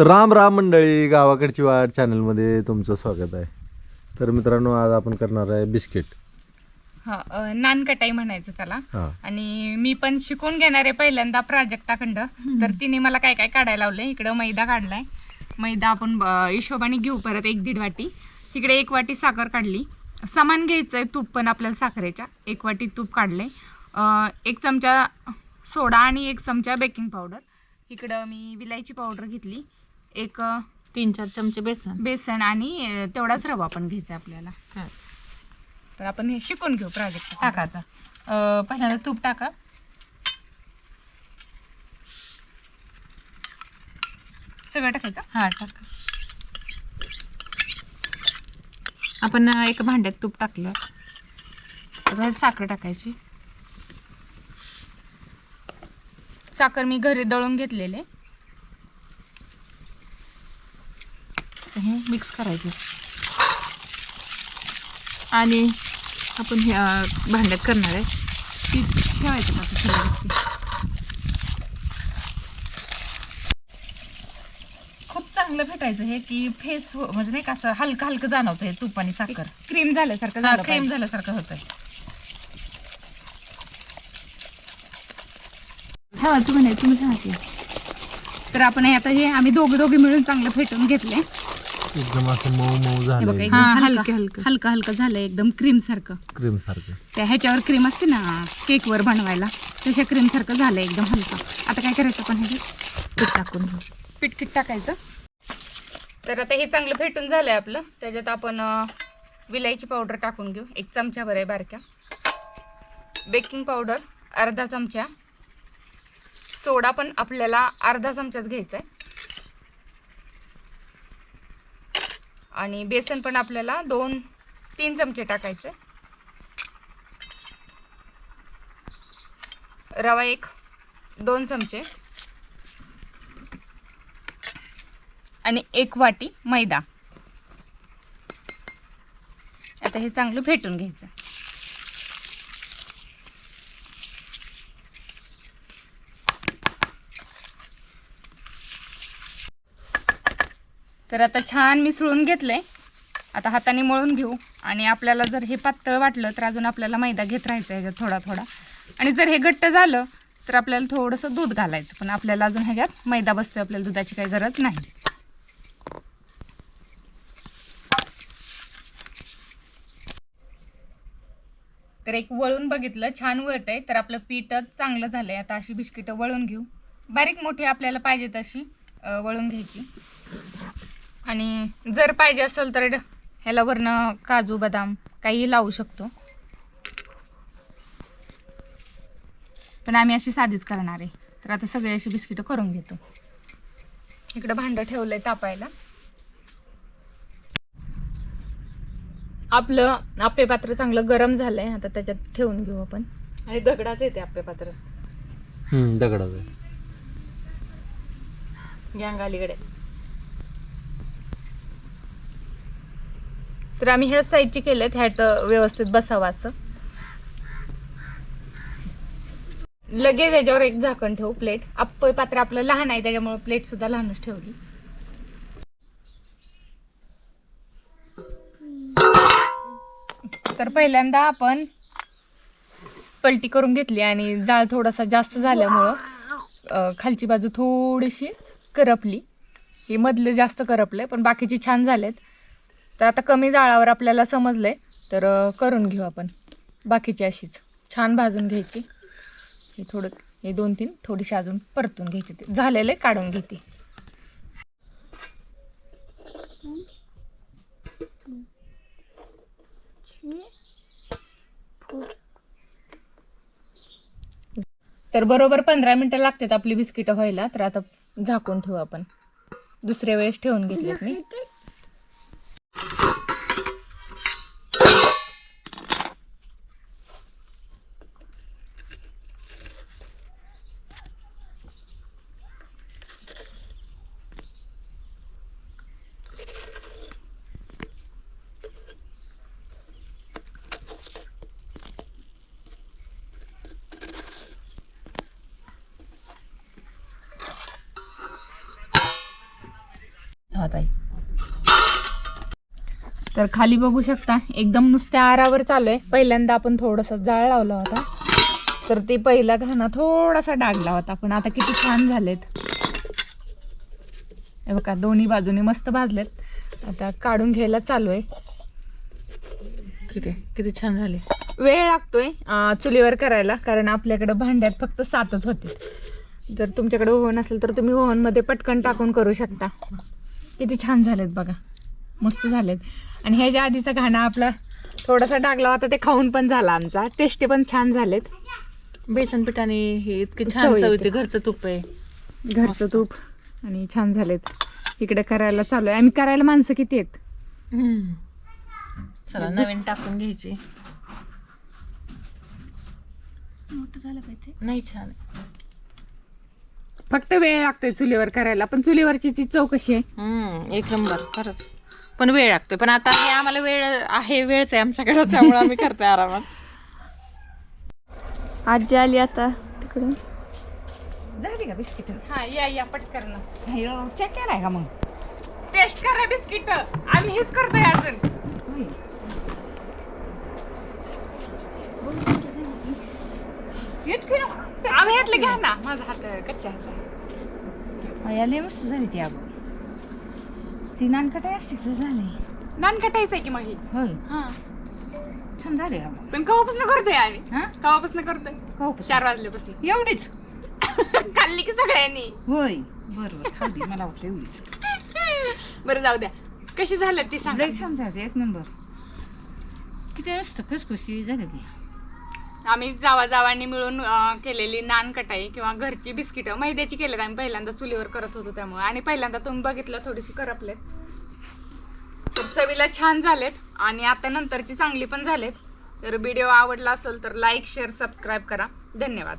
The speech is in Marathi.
तर राम राम मंडळी गावाकडची वाट चॅनलमध्ये तुमचं स्वागत आहे. तर मित्रांनो आज आपण करणार आहे बिस्किट. हा अ, नानकटाई म्हणायचं त्याला. हां. आणि मी पण शिकून घेणार आहे पहिल्यांदा प्राजक्ताखंड तर तिने मला काय काय काढायला लावलंय? इकडं मैदा काढलाय. मैदा आपण हिशोबाने घेऊ परत एक दीड वाटी. इकडे एक वाटी साखर काढली. समान घ्यायचंय तूप पण आपल्याला साखरेच्या. एक वाटी तूप काढले एक चमचा सोडा आणि एक चमचा बेकिंग पावडर. इकडं मी विलायची पावडर घेतली. एक तीन चार चमचे बेसन. बेसन आणि तेवढाच रवा पण घ्यायचा आपल्याला. तर आपण हे शिकून घेऊ प्राजक्त टाकायचा पहिल्यांदा तूप टाका. सगळं टाकायचं? हा टाका. आपण एका भांड्यात तूप टाकलं. ह्यात साखर टाकायची. साखर मी घरी दळून घेतलेले. हे मिक्स करायचं. आणि आपण हे अं, भांड्यात करणार आहे. ती ठेवायचं का आता थोडी खूप चांगलं फेटायचं हे की फेस म्हणजे नाही का असं हलकं हलकं जाणवतं हे तूप आणि साखर. क्रीम झाल्यासारखं हा झालं क्रीम. झाल्यासारखं होतंय. हा तुम्ही नाही तुम्ही तर आपण हे आता हे आम्ही दोघे दोघे मिळून चांगलं फेटून घेतले एकदम असं मऊ मऊ झालं बघा हा, हलकं- हलकं. हलकं. हलकं हलकं झालं एकदम क्रीम सारखं. क्रीम सारखं. त्या ह्याच्यावर क्रीम असते ना केकवर बनवायला तशा क्रीम सारखं झालं एकदम हलकं. आता काय करायचं आपण हे तूप टाकून घेऊ. पिटकिट टाकायचं? तर आता हे चांगलं फेटून झालंय आपलं. त्याच्यात आपण अं, विलायची पावडर टाकून घेऊ. एक चमच्याभर आहे बारक्या. बेकिंग पावडर अर्धा चमचा. सोडा पण आपल्याला अर्धा चमचाच घ्यायचा आहे आणि बेसन पण आपल्याला दोन तीन चमचे टाकायचे. रवा एक दोन चमचे. आणि एक वाटी मैदा. आता हे चांगलं फेटून घ्यायचं. तर आता छान मिसळून घेतलंय. आता हाताने मळून घेऊ. आणि आपल्याला जर हे पातळ वाटलं तर अजून आपल्याला मैदा घेत राहायचा ह्याच्यात थोडा थोडा. आणि जर हे घट्ट झालं तर आपल्याला थोडंसं दूध घालायचं. पण आपल्याला अजून ह्याच्यात मैदा बसतोय आपल्याला दुधाची काही गरज नाही. तर एक वळून बघितलं छान वळत आहे. तर आपलं पीठच चांगलं झालंय. आता अशी बिस्किटं वळून घेऊ. बारीक मोठी आपल्याला पाहिजे तशी वळून घ्यायची. आणि जर पाहिजे असेल तर ह्याला वरनं काजू बदाम काही लावू शकतो. पण आम्ही अशी साधीच करणार आहे. तर आता सगळे अशी बिस्किटं करून घेतो. इकडं भांडं ठेवलंय तापायला. आपलं आप्पे पात्र चांगलं गरम झालंय. आता त्याच्यात ठेवून घेऊ आपण. आणि दगडाच येते आप्पे पात्र दगडाचं. गँग अलीकडे तर आम्ही ह्या साईडची केलेत ह्यात व्यवस्थित बसावं असं लगेच याच्यावर एक झाकण ठेवू प्लेट. आप्पे पात्र आपलं लहान आहे त्याच्यामुळे प्लेट सुद्धा लहानच ठेवली. तर पहिल्यांदा आपण पलटी करून घेतली आणि जाळ थोडासा जास्त झाल्यामुळं खालची बाजू थोडीशी करपली. ही मधले जास्त करपले पण बाकीची छान झालेत. तर आता कमी जाळावर आपल्याला समजलंय तर करून घेऊ आपण. बाकीची अशीच. छान भाजून घ्यायची. हे थोडं हे दोन तीन थोडीशी अजून परतून घ्यायची. ते झालेले काढून घेते. तर बरोबर पंधरा मिनटं लागतात आपली बिस्किटं व्हायला तर आता झाकून ठेवू आपण. दुसऱ्या वेळेस ठेवून घेतलीत मी. आहे तर खाली बघू शकता एकदम नुसत्या आरावर चालू आहे. पहिल्यांदा आपण थोडंसं जाळ लावला होता. तर ते पहिला घाणा थोडासा डागला होता पण आता किती छान झालेत. हे बघा दोन्ही बाजूनी मस्त भाजलेत. आता काढून घ्यायला चालू आहे. ठीक आहे किती छान झाले. वेळ लागतोय चुलीवर करायला कारण आपल्याकडे भांड्यात फक्त सातच होते. जर तुमच्याकडे ओव्हन असेल तर तुम्ही ओव्हनमध्ये पटकन टाकून करू शकता. किती छान झालेत बघा. मस्त झालेत. आणि ह्याच्या आधीचा घाणा आपला थोडासा टाकला होता ते खाऊन पण झाला आमचा. टेस्टी पण छान झालेत. बेसन पिठाने हे इतकी छान चव येते. घरचं तूप आहे. घरचं तूप. आणि छान झालेत. इकडे करायला चालू आहे. आम्ही करायला माणसं किती आहेत? चला नवीन टाकून घ्यायची. नाही छान. फक्त वेळ लागतोय चुलीवर करायला पण चुलीवरची ची चव कशी आहे? हम्म, एक नंबर खरंच. पण वेळ लागतोय. पण आता हे आम्हाला वेळ आहे वेळच आहे आमच्याकडे त्यामुळे आम्ही करतोय आरामात. आजी आली आता तिकडून. झाली का बिस्किट. हा या या पटकन चेक केलाय का मग? टेस्ट करा बिस्किट. आम्ही हेच करतोय अजून. इतकी नको. आम्ही यातलं घ्या ना माझा हात कच्चा हात. याला मस्त झाली ती अगं ती नानकटाई असते तर झाली. नान कटायचं आहे की मग ही? होय. हा. छान झाली का पण कवापासून करतोय आम्ही. हा? कवापासून करतोय. खाऊ चार वाजल्यापासून. एवढीच? खाल्ली की सगळ्यांनी. होय. बरोबर मला वाटलं एवढीच. बरं जाऊ द्या. कशी झालं ती सांग. लई छान झाली. एक नंबर. किती असतं खसखशी झाली ती. आम्ही जावा जावांनी मिळून केलेली नान कटाई किंवा घरची बिस्किटं मैद्याची केलेत आम्ही पहिल्यांदा चुलीवर करत होतो त्यामुळे. आणि पहिल्यांदा तुम्ही बघितलं थोडीशी करपलेत. तर चवीला छान झालेत आणि आता नंतरची चांगली पण झालेत. तर व्हिडिओ आवडला असेल तर लाईक शेअर सबस्क्राईब करा. धन्यवाद.